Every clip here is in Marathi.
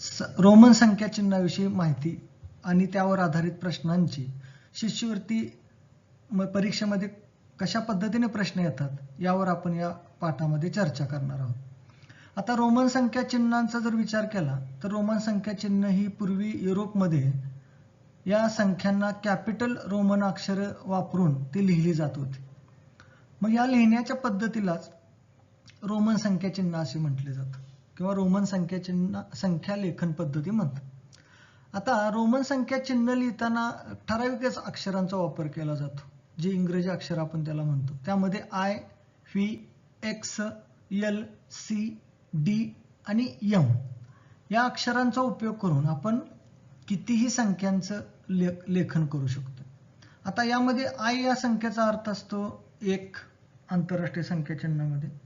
स रोमन संख्या चिन्हाविषयी माहिती आणि त्यावर आधारित प्रश्नांची शिष्यवृत्ती म परीक्षेमध्ये कशा पद्धतीने प्रश्न येतात यावर आपण या पाठामध्ये चर्चा करणार आहोत. आता रोमन संख्या चिन्हांचा जर विचार केला तर रोमन संख्या चिन्ह ही पूर्वी युरोपमध्ये या संख्यांना कॅपिटल रोमन अक्षर वापरून ती लिहिली जात होती. मग या लिहिण्याच्या पद्धतीलाच रोमन संख्या चिन्ह असे म्हटले जातं. किंवा रोमन संख्या चिन्ह संख्या लेखन पद्धती म्हणतात. आता रोमन संख्या चिन्ह लिहिताना ठराविकच अक्षरांचा वापर केला जातो जे इंग्रजी अक्षर आपण त्याला म्हणतो. त्यामध्ये I V X L C D आणि यम या अक्षरांचा उपयोग करून आपण कितीही संख्यांचं ले लेखन करू शकतो. आता यामध्ये आय या संख्येचा अर्थ असतो एक आंतरराष्ट्रीय संख्या चिन्हामध्ये.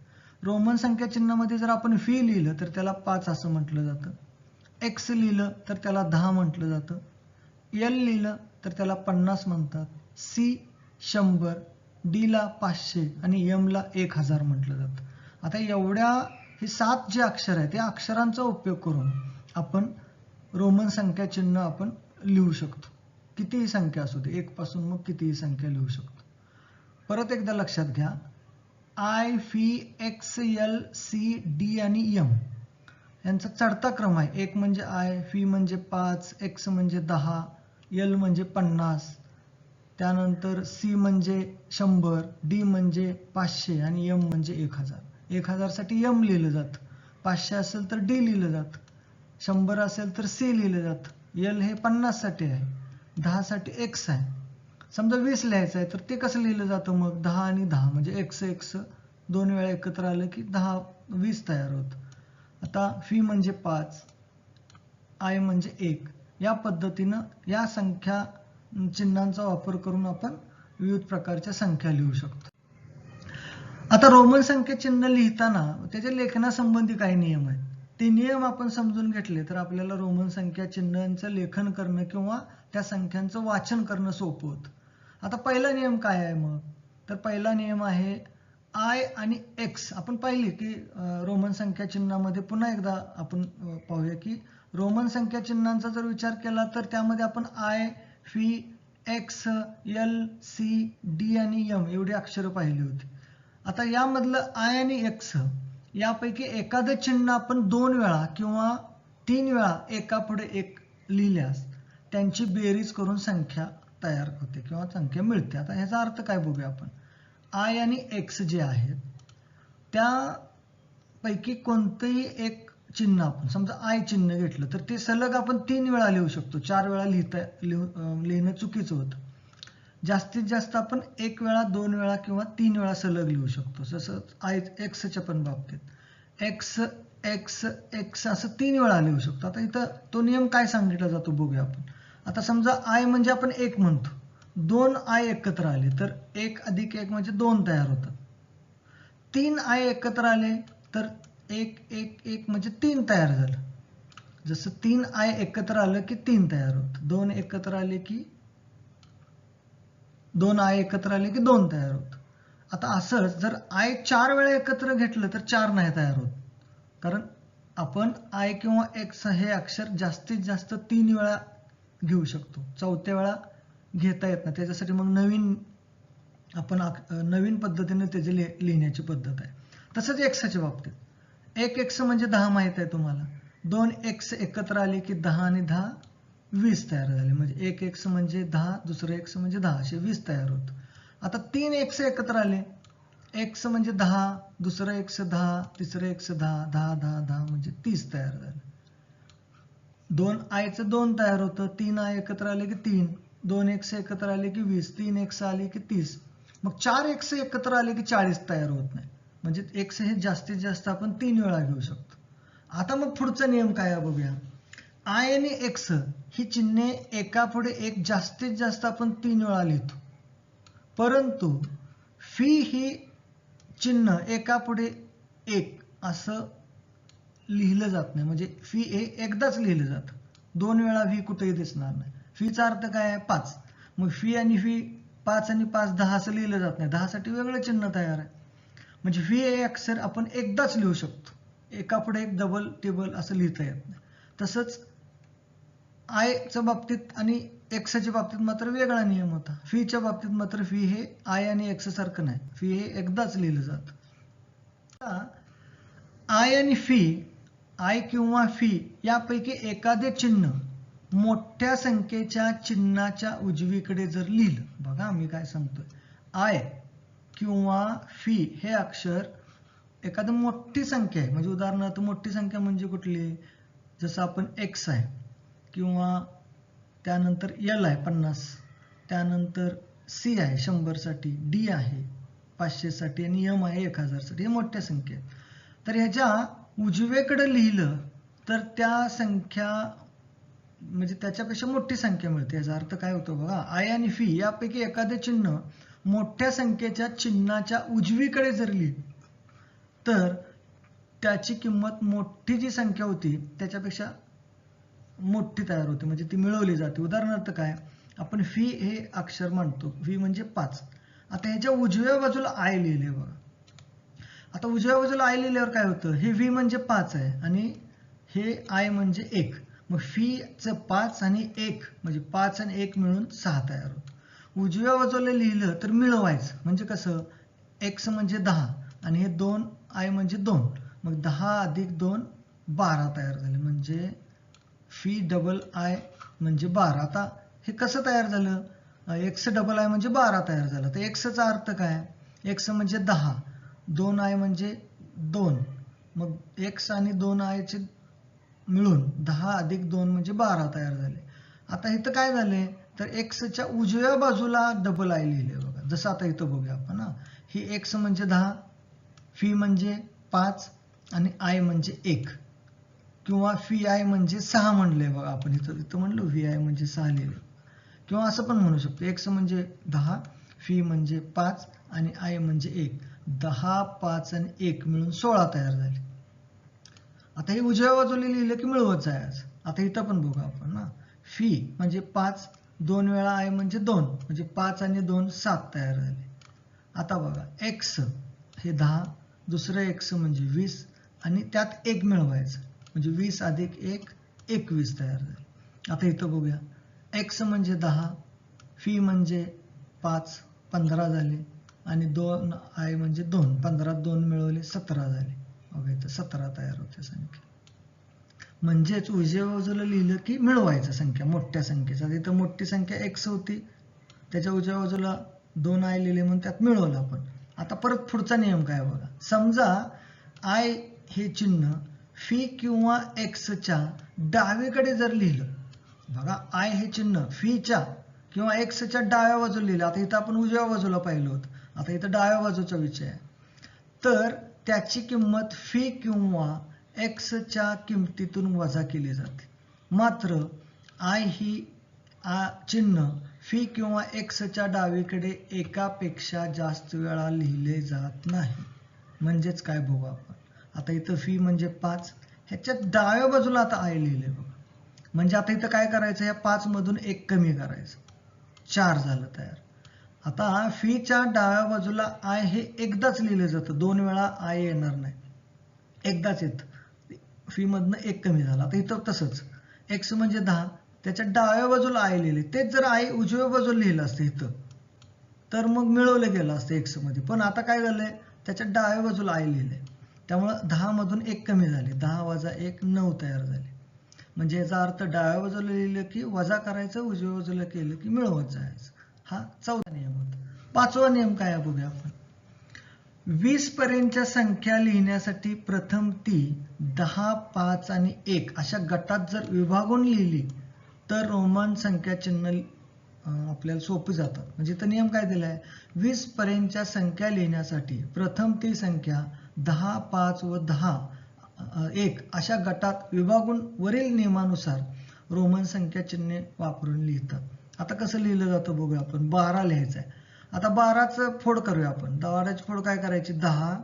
रोमन संख्या चिन्हामध्ये जर आपण फी लिहिलं तर त्याला पाच असं म्हटलं जातं. एक्स लिहिलं तर त्याला दहा म्हटलं जातं. एल लिहिलं तर त्याला पन्नास म्हणतात. सी शंभर. डीला पाचशे आणि यमला एक हजार म्हटलं जातं. आता एवढ्या हे सात जे अक्षर आहे त्या अक्षरांचा उपयोग करून आपण रोमन संख्या चिन्ह आपण लिहू शकतो. कितीही संख्या असू दे एकपासून मग कितीही संख्या लिहू शकतो. परत एकदा लक्षात घ्या. I V X L C D आणि यम यांचा चढता क्रम आहे. एक म्हणजे आय व्ही म्हणजे पाच एक्स म्हणजे दहा एल म्हणजे पन्नास त्यानंतर सी म्हणजे शंभर डी म्हणजे पाचशे आणि यम म्हणजे एक हजार. एक हजारसाठी यम लिहिलं जातं. पाचशे असेल तर डी लिहिलं जातं. शंभर असेल तर सी लिहिलं जातं. एल हे पन्नाससाठी आहे. दहासाठी एक्स आहे. समजा वीस लिहायचं आहे तर ते कसं लिहिलं जातं मग? दहा आणि दहा म्हणजे एक्स एक्स दोन वेळा एकत्र आलं की दहा वीस तयार होत. आता फी म्हणजे पाच आय म्हणजे एक. या पद्धतीनं या संख्या चिन्हांचा वापर करून आपण विविध प्रकारच्या संख्या लिहू शकतो. आता रोमन संख्या चिन्ह लिहिताना त्याच्या लेखनासंबंधी काही नियम आहेत. ते नियम आपण समजून घेतले तर आपल्याला रोमन संख्या चिन्हांचं लेखन करणं किंवा त्या संख्यांचं वाचन करणं सोपं होतं. आता पहिला नियम काय आहे मग? तर पहिला नियम आहे आय आणि एक्स आपण पाहिले की रोमन संख्या चिन्हामध्ये पुन्हा एकदा आपण पाहूया की रोमन संख्या चिन्हांचा जर विचार केला तर त्यामध्ये आपण I V X L C D आणि यम एवढी अक्षरं पाहिली होती. आता यामधलं आय आणि एक्स यापैकी एखादं चिन्ह आपण दोन वेळा किंवा तीन वेळा एका पुढे एक लिहिल्यास त्यांची बेरीज करून संख्या तयार होते किंवा संख्या मिळते. आता ह्याचा अर्थ काय बघूया आपण. आय आणि एक्स जे आहेत त्यापैकी कोणतंही एक चिन्ह आपण समजा आय चिन्ह घेतलं तर ते सलग आपण तीन वेळा लिहू शकतो. चार वेळा लिहिता लिहू लिहिणं चुकीचं होतं. जास्तीत जास्त आपण एक वेळा दोन वेळा किंवा तीन वेळा सलग लिहू शकतो. जसं आय एक्सच्या पण बाबतीत. एक्स एक्स एक्स असं तीन वेळा लिहू शकतो. आता इथं तो नियम काय सांगितला जातो बघूया आपण. आता समजा आय म्हणजे आपण एक म्हणतो. दोन आय एकत्र आले तर एक अधिक एक म्हणजे दोन तयार होतात. तीन आय एकत्र आले तर एक एक एक म्हणजे तीन तयार झालं. जसं तीन आय एकत्र आलं की तीन तयार होत. दोन एकत्र आले की दोन आय एकत्र आले की दोन तयार होत. आता असंच जर आय चार वेळा एकत्र घेतलं तर चार नाही तयार होत. कारण आपण आय किंवा एक्स हे अक्षर जास्तीत जास्त तीन वेळा घेऊ शकतो. चौथ्या वेळा घेता येत नाही. त्याच्यासाठी मग नवीन आपण नवीन पद्धतीने त्याची लिहिण्याची पद्धत आहे. तसंच एक्सच्या बाबतीत. एक एक्स म्हणजे दहा माहीत आहे तुम्हाला. दोन एक्स एकत्र आले की दहा आणि दहा वीस तयार झाले. म्हणजे एक एक्स म्हणजे दहा दुसरं एक्स म्हणजे दहा. असे वीस तयार होत. आता तीन एक्स एकत्र आले. एक्स म्हणजे दहा दुसरं एक्स दहा तिसरं एक्स दहा दहा दहा दहा म्हणजे तीस तयार झाले. दोन आयचं दोन तयार होतं. तीन आय एकत्र आले की तीन. दोन एक्स एकत्र आले की वीस. तीन एक्स आले की तीस. मग चार एक्स एकत्र आले की चाळीस तयार होत नाही. म्हणजे एक्स हे जास्तीत जास्त आपण तीन वेळा घेऊ शकतो. आता मग पुढचा नियम काय आहे बघूया. आय आणि एक्स ही चिन्हे एका पुढे एक जास्तीत जास्त आपण तीन वेळा लिहितो. परंतु फी ही चिन्ह एका पुढे एक असं लिहिलं जात नाही. म्हणजे फी हे एकदाच लिहिलं जातं. दोन वेळा फी कुठेही दिसणार नाही. फीचा अर्थ काय आहे? पाच. मग फी आणि फी पाच आणि पाच दहा असं लिहिलं जात नाही. दहासाठी वेगळं चिन्ह तयार आहे. म्हणजे फी हे अक्षर आपण एकदाच लिहू शकतो. एका पुढे एक डबल टेबल असं लिहिता येत नाही. तसंच आयच्या बाबतीत आणि एक्सच्या बाबतीत मात्र वेगळा नियम होता. फीच्या बाबतीत मात्र फी हे आय आणि एक्स सारखं नाही. फी हे एकदाच लिहिलं जातं. आय आणि फी आय किंवा फी यापैकी एखादे चिन्ह मोठ्या संख्येच्या चिन्हाच्या उजवीकडे जर लिहिलं बघा मी काय सांगतोय. आय किंवा फी हे अक्षर एखादं मोठी संख्या आहे. म्हणजे उदाहरणार्थ मोठी संख्या म्हणजे कुठली? जसं आपण एक्स आहे किंवा त्यानंतर एल आहे पन्नास. त्यानंतर सी आहे शंभरसाठी. डी आहे पाचशेसाठी आणि एम आहे एक हजारसाठी. हे मोठ्या संख्या तर ह्याच्या उजवेकडे लिहिलं तर त्या संख्या म्हणजे त्याच्यापेक्षा मोठी संख्या मिळते. याचा अर्थ काय होतो बघा आय आणि फी यापैकी एखादे चिन्ह मोठ्या संख्येच्या चिन्हाच्या उजवीकडे जर लिहिलं तर त्याची किंमत मोठी जी संख्या होती त्याच्यापेक्षा मोठी तयार होते म्हणजे ती मिळवली जाते. उदाहरणार्थ काय आपण फी हे अक्षर मानतो. फी म्हणजे पाच. आता ह्याच्या उजव्या बाजूला आय लिहिले बघा. आता उजव्या बाजूला आय लिहिल्यावर काय होतं? हे व्ही म्हणजे पाच आहे आणि हे आय म्हणजे एक. मग फीचं पाच आणि एक म्हणजे पाच आणि एक मिळून सहा तयार होतं. उजव्या बाजूला लिहिलं तर मिळवायचं. म्हणजे कसं? एक्स म्हणजे दहा आणि हे दोन आय म्हणजे दोन. मग दहा अधिक दोन बारा तयार झाले. म्हणजे फी डबल आय म्हणजे बारा. आता हे कसं तयार झालं? एक्स डबल आय म्हणजे बारा तयार झालं. तर एक्सचा अर्थ काय? एक्स म्हणजे दहा. दोन आय म्हणजे दोन. मग एक्स आणि दोन आयचे मिळून दहा अधिक दोन म्हणजे बारा तयार झाले. आता इथं काय झाले तर एक्सच्या उजव्या बाजूला डबल आय लिहिले बघा. जसं आता इथं बघूया आपण हा. ही एक्स म्हणजे दहा फी म्हणजे पाच आणि आय म्हणजे एक. किंवा फी आय म्हणजे सहा म्हणले बघा आपण इथं. इथं म्हणलो व्ही आय म्हणजे सहा लिहिले किंवा असं पण म्हणू शकतो. एक्स म्हणजे दहा फी म्हणजे पाच आणि आय म्हणजे एक. दहा पाच आणि एक मिळून सोळा तयार झाले. आता हे उजव्या बाजूला लिहिलं की मिळवत जायच आता इथं पण बघू आपण ना फी म्हणजे पाच दोन वेळा आहे म्हणजे दोन म्हणजे पाच आणि दोन सात तयार झाले. आता बघा एक्स हे दहा दुसरं एक्स म्हणजे वीस आणि त्यात एक मिळवायचं. म्हणजे वीस अधिक एक एकवीस तयार झाले. आता इथं बघूया. एक्स म्हणजे दहा फी म्हणजे पाच पंधरा झाले. आणि दोन आय म्हणजे दोन पंधरा दोन मिळवले सतरा झाले. बघा इथं सतरा तयार होते संख्या. म्हणजेच उजव्या बाजूला लिहिलं की मिळवायचं संख्या मोठ्या संख्येचा. इथं मोठी संख्या एक्स होती. त्याच्या उजव्या बाजूला दोन आय लिहिले म्हणून त्यात मिळवलं आपण. आता परत पुढचा नियम काय बघा? समजा आय हे चिन्ह फी किंवा एक्सच्या डावीकडे जर लिहिलं बघा आय हे चिन्ह फीच्या किंवा एक्सच्या डाव्या बाजूला लिहिलं. आता इथं आपण उजव्या बाजूला पाहिलं होतं. आता इथं डाव्या बाजूचा विषय आहे. तर त्याची किंमत फी किंवा एक्सच्या किमतीतून वजा केली जाते. मात्र आय ही आ चिन्ह फी किंवा एक्सच्या डावीकडे एकापेक्षा जास्त वेळा लिहिले जात नाही. म्हणजेच काय बघू आपण? आता इथं फी म्हणजे पाच. ह्याच्यात डाव्या बाजूला आता आय लिहिले बघा. म्हणजे आता इथं काय करायचं? या पाच मधून एक कमी करायचं. चार झालं तयार. आता फीच्या डाव्या बाजूला आय हे एकदाच लिहिलं जातं. दोन वेळा आय येणार नाही. एकदाच येतं. फी मधनं एक कमी झाला. आता इथं तसंच. एक्स म्हणजे दहा. त्याच्या डाव्या बाजूला आय लिहिले. तेच जर आय उजव्या बाजूला लिहिलं असतं इथं तर मग मिळवलं गेलं असतं एक्समध्ये. पण आता काय झालंय? त्याच्या डाव्या बाजूला आय लिहिले. त्यामुळं दहा मधून एक कमी झाले. दहा वजा एक नऊ तयार झाले. म्हणजे याचा अर्थ डाव्या बाजूला लिहिलं की वजा करायचं उजव्या बाजूला केलं की मिळवत जायचं. हा चौथा नियम होता. पाचवा नियम काय आहे बघूया आपण. वीस पर्यंतच्या संख्या लिहिण्यासाठी प्रथम ती दहा पाच आणि एक अशा गटात जर विभागून लिहिली तर रोमन संख्या चिन्ह आपल्याला सोपी जातात म्हणजे तर नियम काय दिलाय वीस पर्यंतच्या संख्या लिहिण्यासाठी प्रथम ती संख्या दहा पाच व दहा एक अशा गटात विभागून वरील नियमानुसार रोमन संख्या चिन्हे वापरून लिहितात. आता कसं लिहिलं जातं बघूया आपण. बारा लिहायचं आहे. आता बाराचं फोड करूया आपण. बाराची फोड काय करायची? दहा.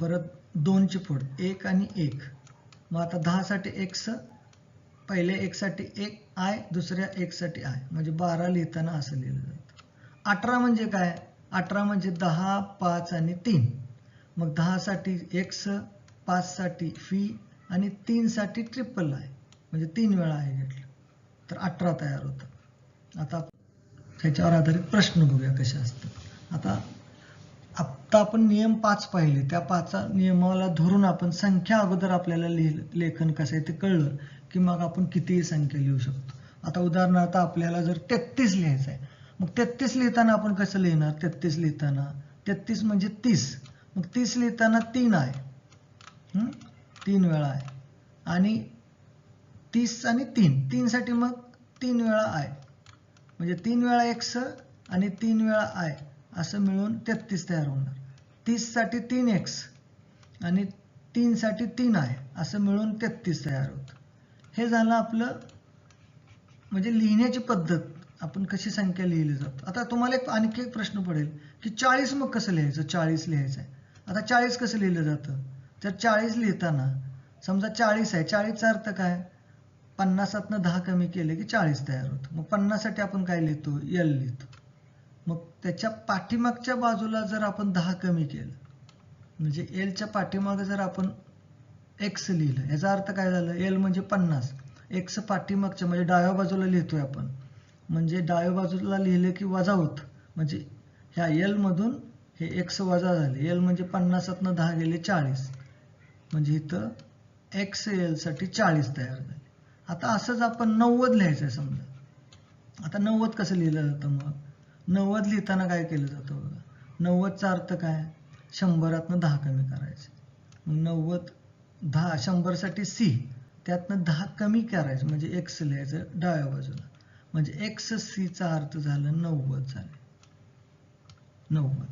परत दोनची फोड. एक आणि एक. मग आता दहासाठी एक्स पहिल्या एक साठी एक आय दुसऱ्या एक साठी आय. म्हणजे बारा लिहिताना असं लिहिलं जातं. अठरा म्हणजे काय? अठरा म्हणजे दहा पाच आणि तीन. मग दहा साठी एक्स पाच साठी फी आणि तीनसाठी ट्रिपल आहे म्हणजे तीन वेळा आहे घेतलं. तर अठरा तयार होतं. आता त्याच्यावर आधारित प्रश्न बघूया कसे असतात. आता आत्ता आपण नियम पाच पाहिले. त्या पाच नियमाला धरून आपण संख्या अगोदर आपल्याला लिह लेखन कसं आहे ते कळलं की मग आपण कितीही संख्या लिहू शकतो. आता उदाहरणार्थ आपल्याला जर तेहतीस लिहायचं आहे मग तेहतीस लिहिताना आपण कसं लिहिणार? तेहतीस लिहिताना. तेहतीस म्हणजे तीस. मग तीस लिहिताना तीन आहे. तीन वेळा आहे. आणि तीस आणि तीन. तीनसाठी मग तीन वेळा आय. म्हणजे तीन वेळा एक्स आणि तीन वेळा आय. असं मिळून तेहतीस तयार होणार. तीससाठी तीन एक्स आणि तीनसाठी तीन आहे असं मिळून तेहतीस तयार होतं. हे झालं आपलं म्हणजे लिहिण्याची पद्धत. आपण कशी संख्या लिहिली जातो. आता तुम्हाला एक आणखी एक प्रश्न पडेल की चाळीस मग कसं लिहायचं? चाळीस लिहायचं आहे आता चाळीस कसं लिहिलं जातं? तर चाळीस लिहिताना समजा चाळीस आहे. चाळीसचा अर्थ काय? पन्नासातनं दहा कमी केले की चाळीस तयार होतं. मग पन्नाससाठी आपण काय लिहितो? यल लिहितो. मग त्याच्या पाठीमागच्या बाजूला जर आपण दहा कमी केलं म्हणजे एलच्या पाठीमागं जर आपण एक्स लिहिलं याचा अर्थ काय झालं? एल म्हणजे पन्नास. एक्स पाठीमागच्या म्हणजे डाव्या बाजूला लिहितोय आपण. म्हणजे डाव्या बाजूला लिहिलं की वजा होत. म्हणजे ह्या एल मधून हे एक्स वजा झाले. एल म्हणजे पन्नासातनं दहा गेले चाळीस. म्हणजे इथं एक्स एलसाठी चाळीस तयार झाले. आता असंच आपण नव्वद लिहायचं आहे समजा. आता नव्वद कसं लिहिलं जातं मग? नव्वद लिहिताना काय केलं जातं बघा? नव्वदचा अर्थ काय? शंभरातनं दहा कमी करायचं. मग नव्वद दहा शंभरसाठी सी त्यातनं दहा कमी करायचं. म्हणजे एक्स लिहायचं डाव्या बाजूला. म्हणजे एक्स सीचा अर्थ झालं नव्वद झाले. नव्वद.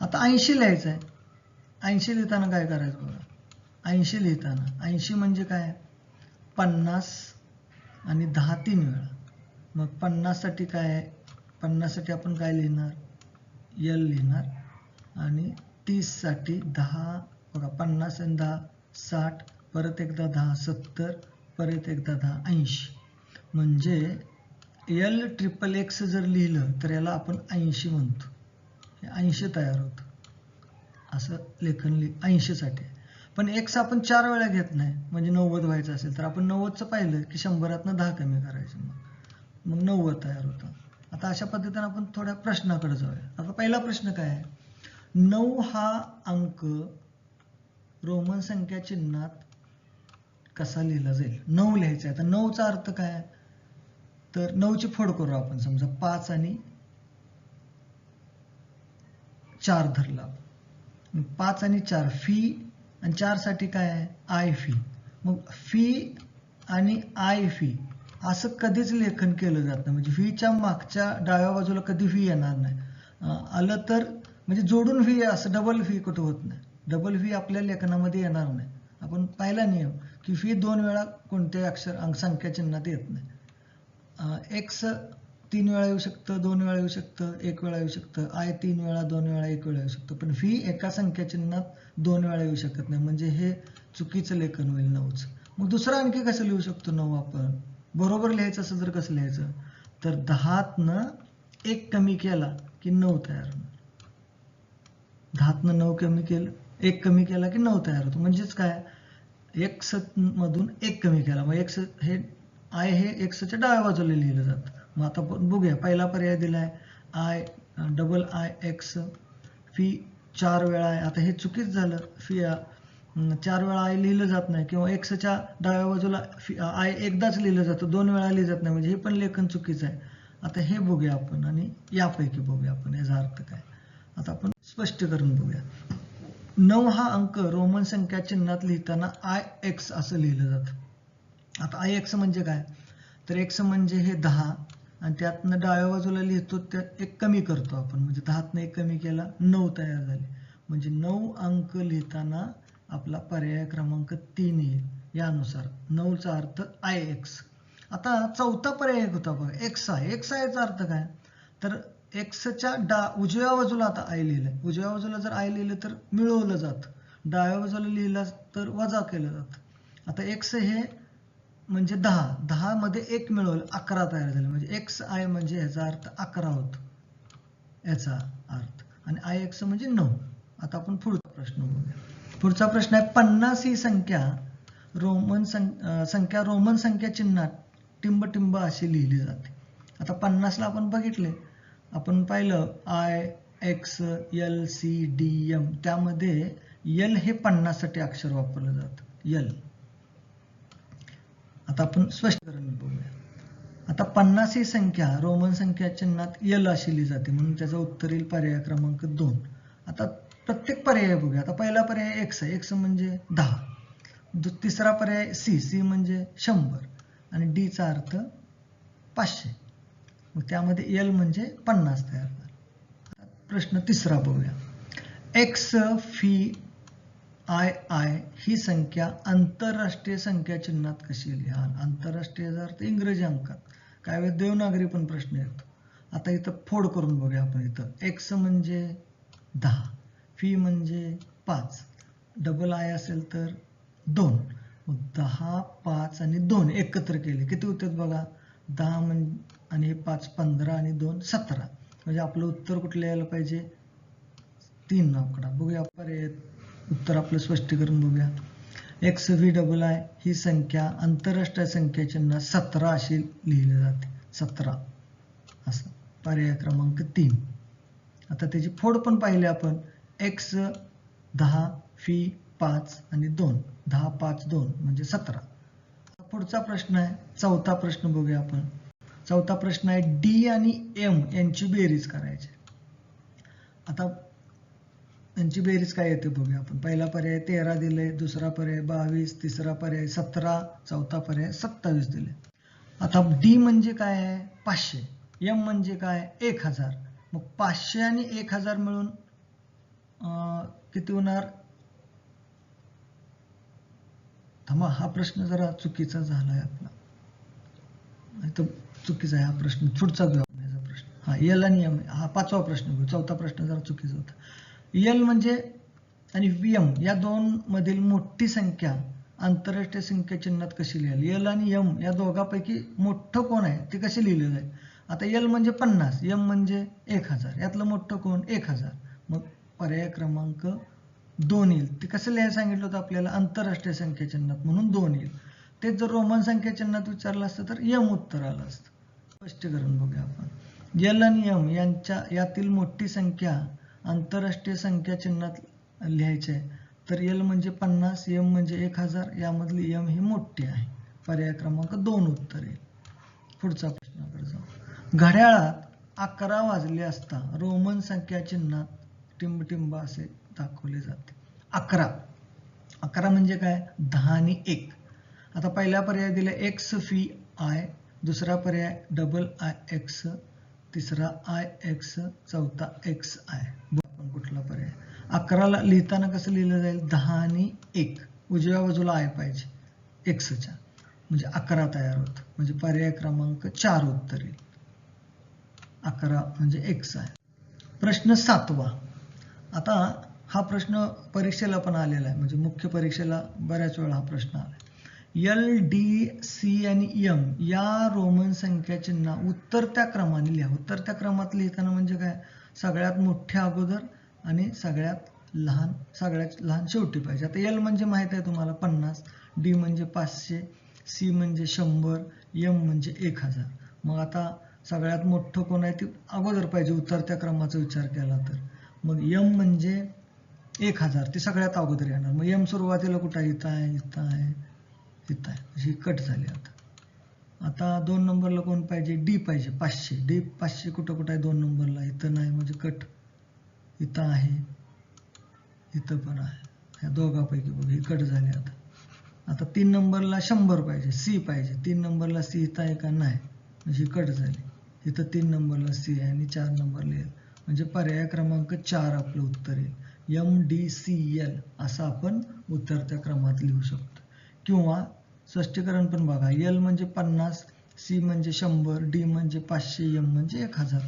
आता ऐंशी लिहायचं आहे ऐंशी लिहिताना काय करायचं बघा? ऐंशी लिहिताना. ऐंशी म्हणजे काय? पन्नास आणि दहा तीन वेळा. मग पन्नाससाठी काय? आहे पन्नाससाठी आपण काय लिहिणार? यल लिहिणार. आणि तीससाठी दहा बघा पन्नास आणि दहा साठ परत एकदा दहा सत्तर परत एकदा दहा ऐंशी. म्हणजे यल ट्रिपल एक्स जर लिहिलं तर याला आपण ऐंशी म्हणतो. हे ऐंशी तयार होतं. असं लेखन लि ऐंशीसाठी. पण एक्स आपण चार वेळा घेत नाही. म्हणजे नव्वद व्हायचं असेल तर आपण नव्वदचं पाहिलं की शंभरातनं दहा कमी करायचं मग. मग नव्वद तयार होतं. आता अशा पद्धतीने आपण थोड्या प्रश्नाकडे जाऊया. आता पहिला प्रश्न काय आहे? नऊ हा अंक रोमन संख्या चिन्हात कसा लिहिला जाईल? नऊ लिहायचा आहे. तर नऊचा अर्थ काय? आहे? तर नऊची फोड करू आपण. समजा पाच आणि चार धरला पाच आणि चार फी आणि चारसाठी काय आहे? आय फी मग फी आणि आय फी असं कधीच लेखन केलं जात नाही. म्हणजे फीच्या मागच्या डाव्या बाजूला कधी फी येणार नाही. आलं तर म्हणजे जोडून फी असं डबल फी कुठं होत नाही. डबल फी आपल्या लेखनामध्ये येणार नाही. आपण पाहिला नियम की फी दोन वेळा कोणत्याही अक्षर अंक संख्या चिन्हात येत नाही. एक्स तीन वेळा येऊ शकतं दोन वेळा येऊ शकतं एक वेळा येऊ शकतं आय तीन वेळा दोन वेळा एक वेळा येऊ शकतं. पण फी एका संख्या चिन्हात दोन वेळा येऊ शकत नाही. म्हणजे हे चुकीचं लेखन होईल नऊच. मग दुसरं आणखी कसं लिहू शकतो नऊ आपण? बरोबर लिहायचं असं जर कसं लिहायचं? तर दहातनं एक कमी केला की नऊ तयार होणार. दहातनं नऊ कमी केलं एक कमी केला की नऊ तयार होतो. म्हणजेच काय? एक्स मधून एक कमी केला. मग एक्स हे आय हे एक्सच्या डाव्या बाजूला लिहिलं जातं. मग आता आपण बघूया. पहिला पर्याय दिलाय I double I X V चार वेळा आहे. आता हे चुकीच झालं. फी चार वेळा आय लिहिलं जात नाही. किंवा एक्सच्या डाव्या बाजूला फी आय एकदाच लिहिलं जातं. दोन वेळा लिहिलं जात नाही. म्हणजे हे पण लेखन चुकीचं आहे. आता हे बघूया आपण आणि यापैकी बघूया आपण. याचा अर्थ काय? आता आपण स्पष्ट करून बघूया. नऊ हा अंक रोमन संख्या चिन्हात लिहिताना आय एक्स असं लिहिलं जातं. आता आय एक्स म्हणजे काय? तर एक्स म्हणजे हे दहा. आणि त्यातनं डाव्या बाजूला लिहितो त्यात एक कमी करतो आपण. म्हणजे दहातनं एक कमी केला नऊ तयार झाले. म्हणजे नऊ अंक लिहिताना आपला पर्याय क्रमांक तीन येईल. यानुसार नऊचा अर्थ आय एक्स. आता चौथा पर्याय एक होता बघा. एक्स आहे एक्स आयचा अर्थ काय? तर एक्सच्या डा उजव्या बाजूला आता आय लिहिलंय. उजव्या बाजूला जर आय लिहिलं तर मिळवलं जातं. डाव्या बाजूला लिहिलं तर वजा केलं जातं. आता एक्स हे म्हणजे दहा. दहा मध्ये एक मिळवलं अकरा तयार झाले. म्हणजे एक्स आय म्हणजे याचा अर्थ अकरा होतो. याचा अर्थ. आणि आय एक्स म्हणजे नऊ. आता आपण पुढचा प्रश्न बघूया. पुढचा प्रश्न आहे पन्नास ही संख्या रोमन सं- संख्या रोमन संख्या चिन्हात टिंब टिंब अशी लिहिली जाते. आता पन्नासला आपण बघितले. आपण पाहिलं I X L C D M त्यामध्ये एल हे पन्नाससाठी अक्षर वापरलं जातं. एल आता आपण स्पष्टीकरण बघूया. आता पन्नास ही संख्या रोमन संख्या चिन्हात यल अशी लिहिली जाते म्हणून त्याचा उत्तर येईल पर्याय क्रमांक दोन. आता प्रत्येक पर्याय बघूया. आता पहिला पर्याय एक्स आहे. एक्स म्हणजे दहा. तिसरा पर्याय सी सी म्हणजे शंभर. आणि डी चा अर्थ पाचशे. मग त्यामध्ये एल म्हणजे पन्नास तयार प्रश्न तिसरा बघूया. एक्स फी आय आय ही संख्या आंतरराष्ट्रीय संख्या चिन्हात कशी लिहा आंतरराष्ट्रीय अर्थ इंग्रजी अंकात. काय वेळ? देवनागरी पण प्रश्न येतो. आता इथं फोड करून बघूया आपण इथं. एक्स म्हणजे दहा फी म्हणजे पाच. डबल आय असेल तर दोन. मग दहा पाच आणि दोन एकत्र केले. किती होतात बघा? दहा म्हण आणि हे पाच पंधरा आणि दोन सतरा. म्हणजे आपलं उत्तर कुठलं यायला पाहिजे? तीन आकडा. बघूया पर्याय. उत्तर आपलं स्पष्टीकरण बघूया. एक्स व्ही डबल आय ही संख्या आंतरराष्ट्रीय संख्या चिन्ह सतरा अशी लिहिली जाते. सतरा. असं. पर्याय क्रमांक तीन. आता त्याची फोड पण पाहिली आपण. एक्स दहा फी पाच आणि दोन. दहा पाच दोन म्हणजे सतरा. पुढचा प्रश्न आहे. चौथा प्रश्न बघूया आपण. चौथा प्रश्न आहे. डी आणि एम यांची बेरीज करायची. आता यांची बेरीज काय येते बघूया आपण. पहिला पर्याय तेरा दिले दुसरा पर्याय बावीस तिसरा पर्याय सतरा चौथा पर्याय सत्तावीस दिले. आता डी म्हणजे काय आहे? पाचशे. एम म्हणजे काय? एक हजार. मग पाचशे आणि एक हजार मिळून किती होणार? थांबा हा प्रश्न जरा चुकीचा झालाय आपला. इथं चुकीचा आहे हा प्रश्न. पुढचा घेऊ आपण याचा प्रश्न. हा एल आणि एम. हा पाचवा प्रश्न घेऊ. चौथा प्रश्न जरा चुकीचा होता. एल म्हणजे आणि एम या दोन मधील मोठी संख्या आंतरराष्ट्रीय संख्या चिन्हात कशी लिहाल? एल आणि एम या दोघांपैकी मोठं कोण आहे? ते कसे लिहिले जाईल आता एल म्हणजे पन्नास एम म्हणजे एक हजार. यातलं मोठं कोण? एक हजार. मग पर्याय क्रमांक दोन येईल. ते कसं लिहायला सांगितलं होतं आपल्याला? आंतरराष्ट्रीय संख्या चिन्हात म्हणून दोन येईल. तेच जर रोमन संख्या चिन्हात विचारलं असतं तर यम उत्तर आलं असतं. स्पष्टीकरण बघूया आपण. यल आणि यम यांच्या यातील मोठी संख्या आंतरराष्ट्रीय संख्या चिन्हात लिहायचे आहे तर एल म्हणजे पन्नास एम म्हणजे एक हजार यामधली एम ही मोठी आहे. पर्याय क्रमांक दोन उत्तर येईल. पुढचा प्रश्नाकडे जाऊ घड्याळात अकरा वाजले असता रोमन संख्या चिन्हात टिंबटिंब असे दाखवले जाते. अकरा. अकरा म्हणजे काय? दहा आणि एक. आता पहिला पर्याय दिला एक्स फी आय दुसरा पर्याय डबल आय एक्स तिसरा आय एक्स चौथा एक्स आय. आपण कुठला पर्याय. अकराला लिहिताना कसं लिहिलं जाईल? दहा आणि एक. उजव्या बाजूला आय पाहिजे. एक्सच्या म्हणजे अकरा तयार होत. म्हणजे पर्याय क्रमांक चार उत्तर. येईल अकरा म्हणजे एक्स आहे प्रश्न सातवा. आता हा प्रश्न परीक्षेला पण आलेला आहे. म्हणजे मुख्य परीक्षेला बऱ्याच वेळा हा प्रश्न आला एल डी सी आणि एम या रोमन संख्या चिन्हा उत्तरत्या क्रमाने लिहा. उत्तरत्या क्रमात लिहिताना म्हणजे काय? सगळ्यात मोठ्या अगोदर आणि सगळ्यात लहान सगळ्यात लहान शेवटी पाहिजे. आता एल म्हणजे माहीत आहे तुम्हाला पन्नास डी म्हणजे पाचशे सी म्हणजे शंभर एम म्हणजे एक हजार. मग आता सगळ्यात मोठं कोण आहे ते अगोदर पाहिजे उतरत्या क्रमाचा विचार केला तर. मग यम म्हणजे एक हजार ते सगळ्यात अगोदर येणार. मग यम सुरुवातीला कुठं इथं आहे इथं आहे. इथं आहे. कट झाली आता. आता दोन नंबरला कोण पाहिजे? डी पाहिजे पाचशे. डी पाचशे कुठं कुठं आहे दोन नंबरला इथं नाही म्हणजे कट इथं आहे. इथं पण आहे. ह्या दोघांपैकी बघ ही कट झाली आता. आता तीन नंबरला शंभर पाहिजे सी पाहिजे. तीन नंबरला सी इथं आहे का? नाही. म्हणजे कट झाली. इथं तीन नंबरला सी आहे आणि चार नंबरला येईल म्हणजे पर्याय क्रमांक चार आपलं उत्तर येईल. एम डी सी एल असं आपण उतरत्या क्रमात लिहू शकतो. किंवा स्पष्टीकरण पण बघा. एल म्हणजे पन्नास सी म्हणजे शंभर डी म्हणजे पाचशे एम म्हणजे एक हजार.